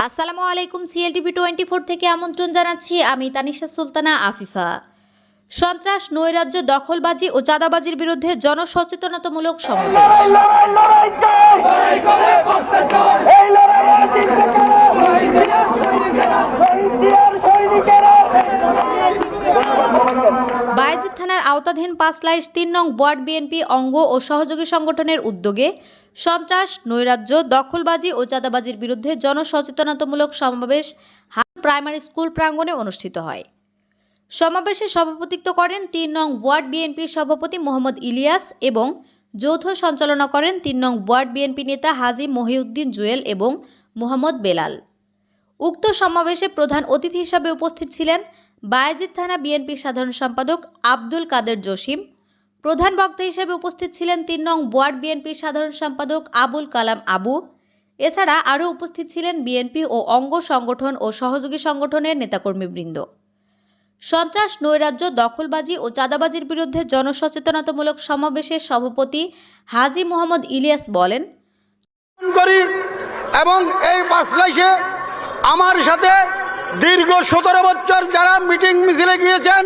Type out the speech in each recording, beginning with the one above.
আসসালামু আলাইকুম CLTV twenty four থেকে আমন্ত্রণ জানাচ্ছি আমি তানিশা সুলতানা আফিফা। সন্ত্রাস, নৈরাজ্য, দখলবাজি ও চাঁদাবাজির বিরুদ্ধে জনসচেতনতামূলক সমাবেশ। পাঁচলাইশ তিন নং ওয়ার্ড বিএনপি অঙ্গ ও সহযোগী সংগঠনের উদ্যোগে সন্ত্রাস, নৈরাজ্য, দখলবাজি ও চাঁদাবাজির বিরুদ্ধে জনসচেতনতামূলক সমাবেশ হাট প্রাইমারি স্কুল প্রাঙ্গণে অনুষ্ঠিত হয়। সমাবেশে সভাপতিত্ব করেন তিন নং ওয়ার্ড বিএনপির সভাপতি মোহাম্মদ ইলিয়াস এবং যৌথ সঞ্চালনা করেন তিন নং ওয়ার্ড বিএনপি নেতা হাজি মহিউদ্দিন জুয়েল এবং মোহাম্মদ বেলাল। উক্ত সমাবেশে প্রধান অতিথি হিসাবে উপস্থিত ছিলেন বায়েজিদ থানা বিএনপির সাধারণ সম্পাদক আব্দুল কাদের জসিম। প্রধান বক্তা হিসেবে উপস্থিত ছিলেন তিন নং ওয়ার্ড বিএনপির সাধারণ সম্পাদক আবুল কালাম আবু। এছাড়া আরও উপস্থিত ছিলেন বিএনপি ও অঙ্গ সংগঠন ও সহযোগী সংগঠনের নেতাকর্মীবৃন্দ। সন্ত্রাস, নৈরাজ্য, দখলবাজি ও চাঁদাবাজির বিরুদ্ধে জনসচেতনতামূলক সমাবেশের সভাপতি হাজি মোহাম্মদ ইলিয়াস বলেন, করি এবং এই আমার সাথে দীর্ঘ সতেরো বছর যারা মিটিং মিছিলে গিয়েছেন,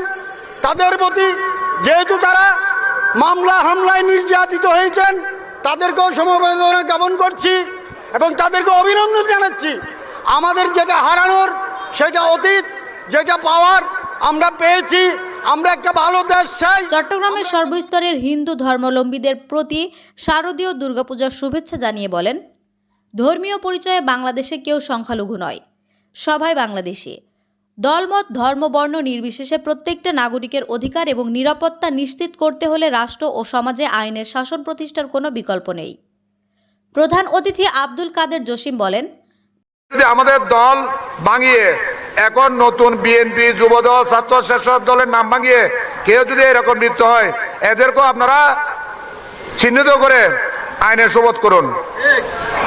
তাদের প্রতি যেহেতু তারা মামলা, হামলায় নির্যাতিত হয়েছেন, তাদেরকেও সমবেদনা জ্ঞাপন করছি এবং তাদেরকে অভিনন্দন জানাচ্ছি। আমাদের যেটা হারানোর, সেটা অতীত, যেটা পাওয়ার আমরা পেয়েছি, আমরা একটা ভালো দেশ চাই। চট্টগ্রামের সর্বস্তরের হিন্দু ধর্মাবলম্বীদের প্রতি শারদীয় দুর্গাপূজার শুভেচ্ছা জানিয়ে বলেন, ধর্মীয় পরিচয়ে বাংলাদেশে কেউ সংখ্যালঘু নয়। সবাই বাংলাদেশি। দলমত ধর্ম বর্ণ নির্বিশেষে প্রত্যেকটা নাগরিকের অধিকার এবং নিরাপত্তা নিশ্চিত করতে হলে রাষ্ট্র ও সমাজে আইনের শাসন প্রতিষ্ঠার কোনো বিকল্প নেই। প্রধান অতিথি আব্দুল কাদের জসিম বলেন আমাদের দল ভাঙিয়ে এখন নতুন বিএনপি, যুবদল, ছাত্র শাসক দলের নাম ভাঙিয়ে কেউ যদি এরকম লিপ্ত হয়, এদেরকেও আপনারা চিহ্নিত করে আইনের শপথ করুন।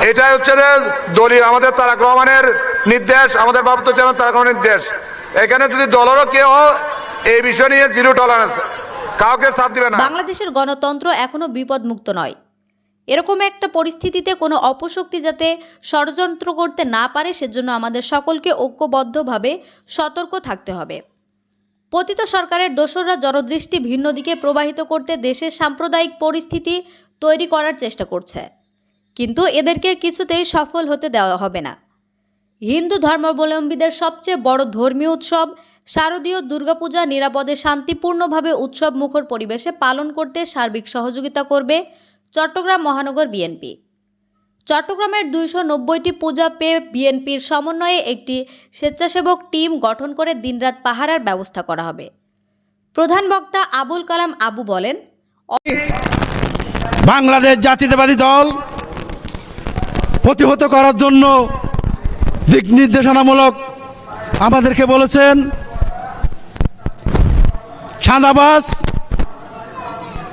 এটাই হচ্ছে যে দলীয়, আমাদের তারাক রহমানের নির্দেশ, আমাদের ভারত চেয়ারম্যান তারাক রহমানের নির্দেশ। এখানে যদি দলেরও কেউ এই বিষয় নিয়ে জিরো টলারেন্স কাউকে ছাড় দিবে না। বাংলাদেশের গণতন্ত্র এখনও বিপদমুক্ত নয়। এরকম একটা পরিস্থিতিতে কোনো অপশক্তি যাতে ষড়যন্ত্র করতে না পারে, সেজন্য আমাদের সকলকে ঐক্যবদ্ধভাবে সতর্ক থাকতে হবে। পতিত সরকারের দোসররা জনদৃষ্টি ভিন্ন দিকে প্রবাহিত করতে দেশের সাম্প্রদায়িক পরিস্থিতি তৈরি করার চেষ্টা করছে। কিন্তু এদেরকে কিছুতেই সফল হতে দেওয়া হবে না। হিন্দু ধর্মাবলম্বীদের সবচেয়ে বড় ধর্মীয় উৎসব শারদীয় দুর্গাপূজা নিরাপদে শান্তিপূর্ণভাবে উৎসব মুখর পরিবেশে পালন করতে সার্বিক সহযোগিতা করবে চট্টগ্রাম মহানগর বিএনপি। চট্টগ্রামের দুইশো নব্বইটি পূজা পেয়ে বিএনপির সমন্বয়ে একটি স্বেচ্ছাসেবক টিম গঠন করে দিনরাত পাহারার ব্যবস্থা করা হবে। প্রধান বক্তা আবুল কালাম আবু বলেন, বাংলাদেশ জাতীয়তাবাদী দল প্রতিহত করার জন্য দিক নির্দেশনামূলক আমাদেরকে বলেছেন ছাঁদাবাস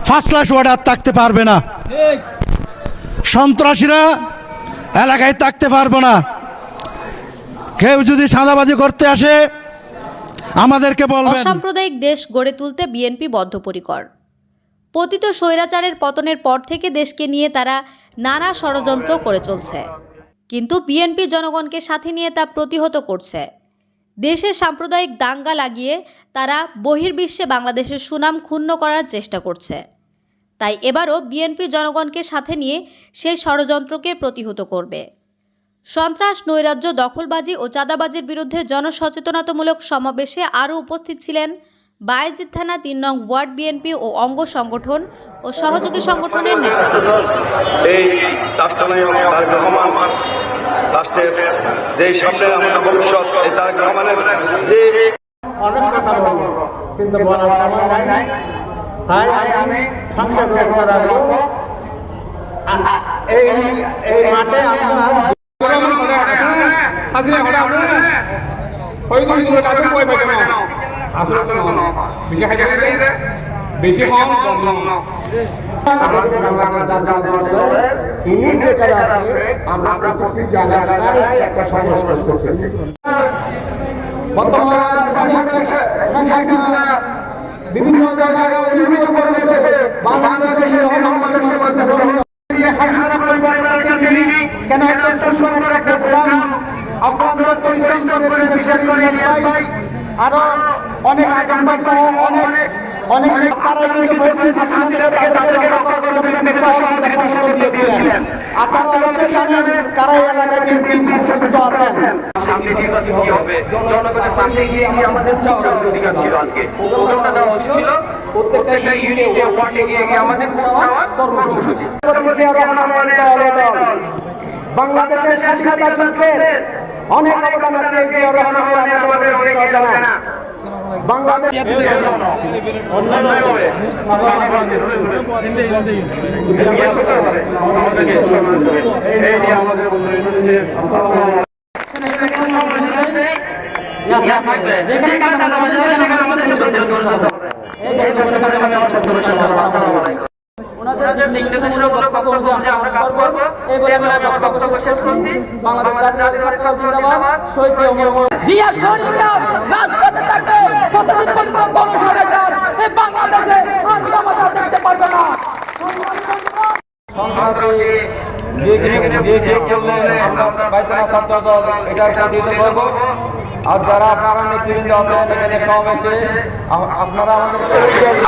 ফার্স্ট ক্লাস ওয়ার্ডার থাকতে পারবে না। সন্ত্রাসীরা এলাকায় থাকতে পারবে না। কেউ যদি ছাঁদাবাজি করতে আসে, আমাদেরকে বলবেন। অসাম্প্রদায়িক দেশ গড়ে তুলতে বিএনপি বদ্ধপরিকর। পতিত স্বৈরাচারের পতনের পর থেকে দেশকে নিয়ে তারা নানা ষড়যন্ত্র করে চলছে। কিন্তু বিএনপি জনগণকে সাথে নিয়ে তা প্রতিহত করছে। দেশে সাম্প্রদায়িক দাঙ্গা লাগিয়ে তারা বহির্বিশ্বে বাংলাদেশের সুনাম ক্ষুণ্ণ করার চেষ্টা করছে। তাই এবারও বিএনপি জনগণকে সাথে নিয়ে সেই ষড়যন্ত্রকে প্রতিহত করবে। সন্ত্রাস, নৈরাজ্য, দখলবাজি ও চাঁদাবাজির বিরুদ্ধে জনসচেতনতামূলক সমাবেশে আরও উপস্থিত ছিলেন বায়েজিদ থানা তিন নং ওয়ার্ড বিএনপি ও অঙ্গ সংগঠন ও সহযোগী সংগঠনের নেতৃত্ব এই রহমান রাষ্ট্রের যে সামনের আমাদের ভবিষ্যৎ এই তারেক রহমানের যে অনেক কথা বলব কিন্তু বলার সময় নাই। তাই আমি সংক্ষেপে রাখব। আ- আ- এই এই মাঠে আমরা বেশি কম আমাদের বাংলা জাতীয় দলের ইউনিট যেটা আছে আমরা প্রতি জায়গায় জায়গায় একটা করতেছি বিভিন্ন জায়গায় বিভিন্ন পরিবেশে বাংলাদেশের মানুষকে বলতেছে কেন একটা সুন্দর একটা প্রোগ্রাম করে বিশেষ করে আরও অনেক সহ অনেক অনেক জনগণের পাশে গিয়ে আমাদের চাওয়ার অধিকার ছিল আজকে। প্রোগ্রামটা দেওয়া উচিত ছিল প্রত্যেকটা ইউনিটে ওয়ার্ডে গিয়ে আমাদের কর্মসূচি। বাংলাদেশের স্বাধীনতা যুদ্ধের অনেক অবদান আছে জিয়া রহমানের আমাদের অনেক অজানা বাংলাদেশ ওনাদের নির্দেশনামূলক বক্তব্য আমরা কাজ করব। এই বলে আমরা বক্তব্য শেষ করছি বাংলাদেশ জাতীয় সরকার জিন্দাবাদ। শহীদ অমর জিয়া সরকার রাজপথে থাকবে কতদিন পর্যন্ত গণসরকার এই বাংলাদেশে আর সমাধান দেখতে পারবে না। যে কিছু যে যে করলে বাইতনা ছাত্র দল এটার প্রতিহত করব আর যারা আপনারা নেতৃবৃন্দ আছেন এখানে সমাবেশে আপনারা আমাদের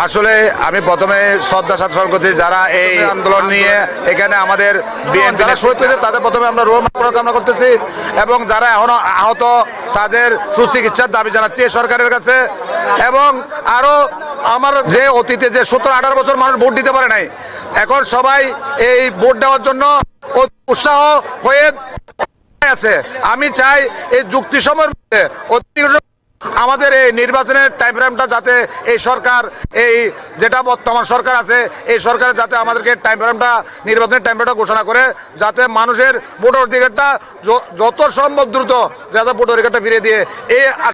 আসলে আমি প্রথমে শ্রদ্ধা সাথে স্মরণ করছি যারা এই আন্দোলন নিয়ে এখানে আমাদের বিএনপি যারা শহীদ হয়েছে তাদের প্রথমে আমরা রোম কামনা করতেছি এবং যারা এখনও আহত তাদের সুচিকিৎসার দাবি জানাচ্ছি সরকারের কাছে। এবং আরও আমার যে অতীতে যে সত্তর আঠারো বছর মানুষ ভোট দিতে পারে নাই, এখন সবাই এই ভোট দেওয়ার জন্য উৎসাহ হয়ে আছে। আমি চাই এই যুক্তি মধ্যে আমাদের এই নির্বাচনের টাইম ফ্রেমটা যাতে এই সরকার, এই যেটা বর্তমান সরকার আছে, এই সরকার যাতে আমাদেরকে টাইম ফ্রেমটা নির্বাচনের টাইম ফ্রেমটা ঘোষণা করে, যাতে মানুষের ভোটার অধিকারটা যত সম্ভব দ্রুত যাতে ভোটার অধিকারটা ফিরিয়ে দিয়ে এই